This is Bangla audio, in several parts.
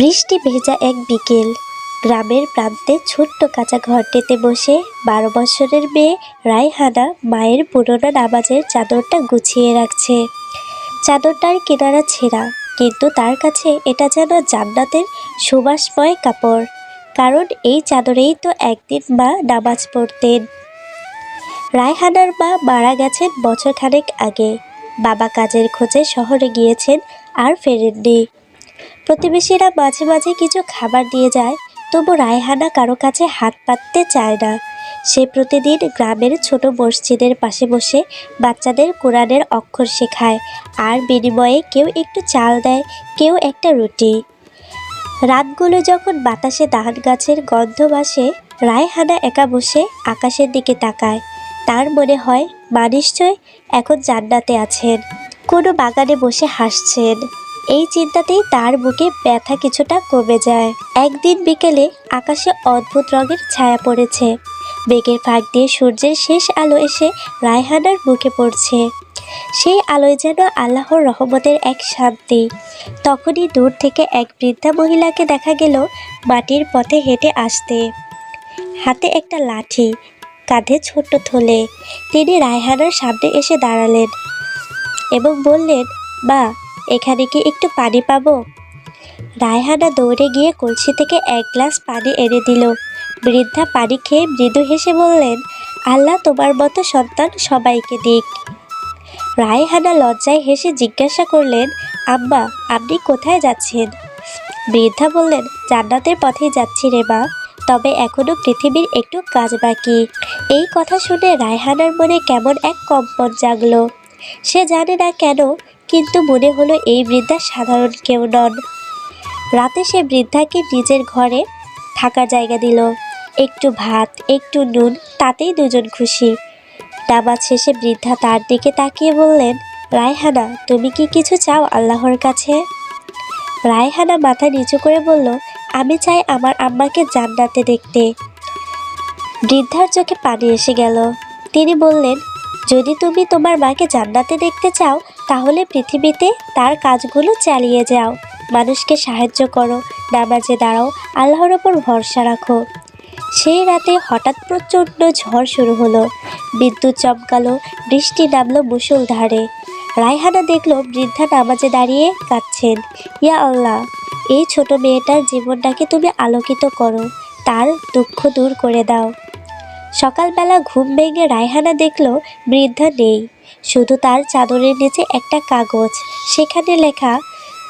বৃষ্টি ভেজা এক বিকেল। গ্রামের প্রান্তে ছোট্ট কাঁচা ঘরটিতে বসে বারো বছরের মেয়ে রায়হানা মায়ের পুরোনো নামাজের চাদরটা গুছিয়ে রাখছে। চাদরটার কিনারা ছেঁড়া, কিন্তু তার কাছে এটা যেন জান্নাতের সুবাসময় কাপড়, কারণ এই চাদরেই তো একদিন মা নামাজ পড়তেন। রায়হানার মা মারা গেছেন বছরখানেক আগে। বাবা কাজের খোঁজে শহরে গিয়েছেন আর ফেরেননি। প্রতিবেশীরা মাঝে মাঝে কিছু খাবার দিয়ে যায়, তবু রায়হানা কারও কাছে হাত পাততে চায় না। সে প্রতিদিন গ্রামের ছোট মসজিদের পাশে বসে বাচ্চাদের কোরআনের অক্ষর শেখায় আর বিনিময়ে কেউ একটু চাল দেয়, কেউ একটা রুটি। রাতগুলো যখন বাতাসে ধান গাছের গন্ধ বাসে রায়হানা একা বসে আকাশের দিকে তাকায়। তার মনে হয়, মা নিশ্চয় এখন জান্নাতে আছেন। কোনো বাগানে বসে হাসছেন। এই চিন্তাতেই তার বুকে ব্যথা কিছুটা কমে যায়। একদিন বিকেলে আকাশে অদ্ভুত রঙের ছায়া পড়েছে। মেঘের ফাঁক দিয়ে সূর্যের শেষ আলো এসে রায়হানার মুখে পড়ছে। সেই আলোয় যেন আল্লাহর রহমতের এক শান্তি। তখনই দূর থেকে এক বৃদ্ধা মহিলাকে দেখা গেল মাটির পথে হেঁটে আসতে। হাতে একটা লাঠি, কাঁধে ছোট্ট থলে। তিনি রায়হানার সামনে এসে দাঁড়ালেন এবং বললেন বা এখানে কি একটু পানি পাবো? রায়হানা দৌড়ে গিয়ে কলসি থেকে এক গ্লাস পানি এনে দিল। বৃদ্ধা পানি খেয়ে মৃদু হেসে বললেন, আল্লাহ তোমার মতো সন্তান সবাইকে দিক। রায়হানা লজ্জায় হেসে জিজ্ঞাসা করলেন, আম্মা, আপনি কোথায় যাচ্ছেন? বৃদ্ধা বললেন, জান্নাতের পথেই যাচ্ছি রে মা, তবে এখনও পৃথিবীর একটু কাজ বাকি। এই কথা শুনে রায়হানার মনে কেমন এক কম্পন জাগলো। সে জানে না কেন কিন্তু মনে হলো এই বৃদ্ধা সাধারণ কেউ নন। রাতে সে বৃদ্ধাকে নিজের ঘরে থাকার জায়গা দিল। একটু ভাত, একটু নুন, তাতেই দুজন খুশি। নামাজ শেষে বৃদ্ধা তার দিকে তাকিয়ে বললেন, রায়হানা, তুমি কি কিছু চাও আল্লাহর কাছে? রায়হানা মাথা নিচু করে বলল, আমি চাই আমার আম্মাকে জান্নাতে দেখতে। বৃদ্ধার চোখে পানি এসে গেল। তিনি বললেন, যদি তুমি তোমার মাকে জান্নাতে দেখতে চাও তাহলে পৃথিবীতে তার কাজগুলো চালিয়ে যাও। মানুষকে সাহায্য করো, নামাজে দাঁড়াও, আল্লাহর ওপর ভরসা রাখো। সেই রাতে হঠাৎ প্রচণ্ড ঝড় শুরু হলো। বিদ্যুৎ চমকালো, বৃষ্টি নামলো মুষলধারে রায়হানা দেখল বৃদ্ধা নামাজে দাঁড়িয়ে কাঁদছেন। ইয়া আল্লাহ, এই ছোট মেয়েটার জীবনটাকে তুমি আলোকিত করো, তার দুঃখ দূর করে দাও। সকালবেলা ঘুম ভেঙে রায়হানা দেখল বৃদ্ধা নেই। শুধু তার চাদরের নিচে একটা কাগজ। সেখানে লেখা,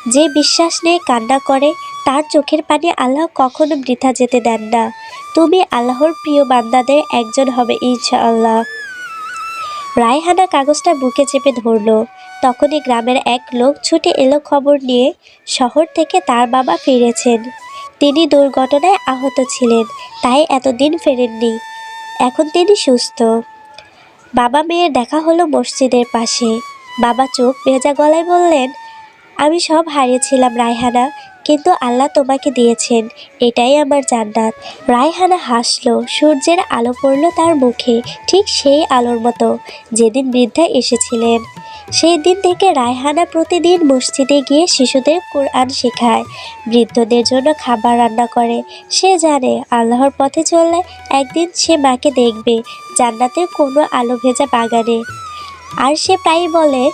যে বিশ্বাস নেই কান্না করে, তার চোখের পানি আল্লাহ কখনো বৃথা যেতে দেন না। তুমি আল্লাহর প্রিয় বান্দাদের একজন হবে ইনশাআল্লাহ। রায়হানা কাগজটা বুকে চেপে ধরলো। তখনই গ্রামের এক লোক ছুটে এলো খবর নিয়ে শহর থেকে তার বাবা ফিরেছেন। তিনি দুর্ঘটনায় আহত ছিলেন, তাই এতদিন ফেরেননি। এখন তিনি সুস্থ। বাবা মেয়ের দেখা হলো মসজিদের পাশে। বাবা চোখ ভেজা গলায় বললেন, আমি সব হারিয়েছিলাম, রায়হানা, কিন্তু আল্লাহ তোমাকে দিয়েছেন। এটাই আমার জান্নাত। রায়হানা হাসলো, সূর্যের আলো পড়ল তার মুখে, ঠিক সেই আলোর মতো, যেদিন বৃদ্ধা এসেছিলেন। সেই দিন থেকে রায়হানা প্রতিদিন মসজিদে গিয়ে শিশুদের কোরআন শেখায়। বৃদ্ধদের জন্য খাবার রান্না করে। সে জানে আল্লাহর পথে চললে একদিন সে মাকে দেখবে জান্নাতের কোনো আলো ভেজা বাগানে। আর সে প্রায়ই বলে,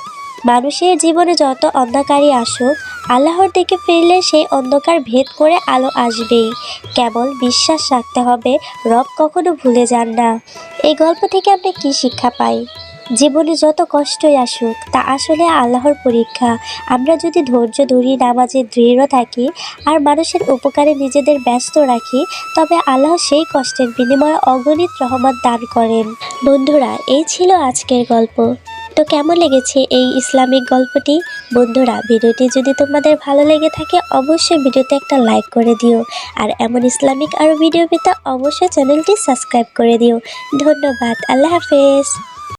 মানুষের জীবনে যত অন্ধকারই আসুক, আল্লাহর দিকে ফিরলে সেই অন্ধকার ভেদ করে আলো আসবেই। কেবল বিশ্বাস রাখতে হবে, রব কখনো ভুলে যান না। এই গল্প থেকে আমরা কি শিক্ষা পাই? জীবনে যত কষ্টই আসুক, তা আসলে আল্লাহর পরীক্ষা। আমরা যদি ধৈর্য ধরি নামাজে দৃঢ় থাকি, আর মানুষের উপকারে নিজেদের ব্যস্ত রাখি, তবে আল্লাহ সেই কষ্টের বিনিময়ে অগণিত রহমত দান করেন। বন্ধুরা, এই ছিল আজকের গল্প। তো কেমন লেগেছে এই ইসলামিক গল্পটি? বন্ধুরা, ভিডিওটি যদি তোমাদের ভালো লেগে থাকে, অবশ্যই ভিডিওতে একটা লাইক করে দিও। আর এমন ইসলামিক আরও ভিডিও পেতে অবশ্যই চ্যানেলটি সাবস্ক্রাইব করে দিও। ধন্যবাদ, আল্লাহ হাফেজ।